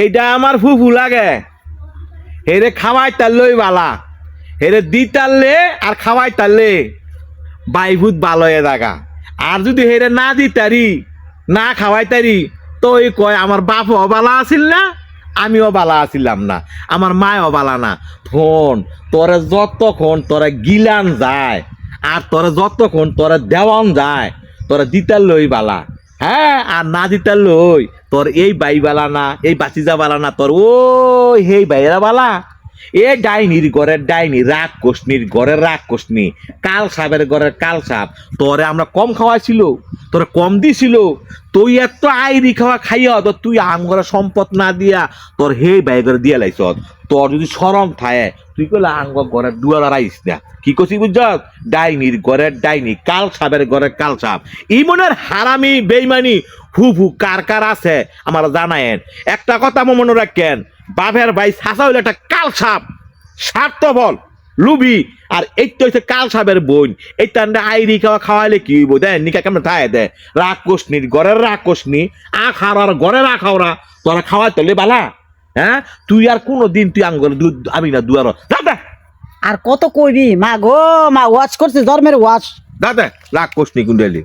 এইটা আমার ফুফু লাগে। হেরে খাওয়াই তারলই বালা। হেরে দি তারলে আর খাওয়াই তারলে বাইভূত এ জাগা। আর যদি হেরে না দি তারি না খাওয়াই তারি তো ওই কয় আমার বাপও বালা আছিল না, আমিও বালা আছিলাম না, আমার মায়ও বালা না। ফোন, তোরে যতক্ষণ তোরে গিলান যায়, আর তোরে যতক্ষণ তোরে দেওয়ান যায়, তোরে দিতার লই বালা। হ্যাঁ আর না দিতার লই। তোর এই বাইবালা না, এই বাচিজা বালা না, তোর ও হেই বাইরা বালা। এ ডাইনির ঘরের ডাইনি রাগ কোষনির ঘরের রাগ কোষনি কাল সাপের ঘরের কাল সাপ। তোরে আমরা কম খাওয়াইছিল, তোরে কম দিছিল। তুই এত আইরি খাওয়া খাইয়া তো তুই আম ঘরে সম্পদ না দিয়া তোর হে বাই করে দিয়া লাইছ। তোর যদি সরম থায় তুই কইলে আঙ্গ ঘরের দুয়ার আইস না। কি কছি বুঝছ ডাইনির ঘরের ডাইনি, কাল সাপের ঘরের কাল সাপ। ই মনের হারামি, বেইমানি, হু হু কার কার আছে, আমার জানায়েন। একটা কথা আমার মনে রাখেন বাপের ভাই সাসা হইলে একটা কাল সাপ স্বার্থফল লুবি আর এই তো হচ্ছে কাল সাপের বোন। এই তান্ডে আইরি খাওয়া খাওয়াইলে কি হইব? দেয় নিকা কেমন থায় দে রাগ কোষনির ঘরের আখ আর আর ঘরের আখ ওরা তোরা খাওয়াই তোলে বালা। হ্যাঁ? তুই আর কোনো দিন তুই আঙ্গল দুধ আমি না দুয়ার। দাদা আর কত কইবি? মা গো মা ওয়াচ করছে ধর্মের ওয়াচ দাদা রাগ কোষনি কুন্ডালি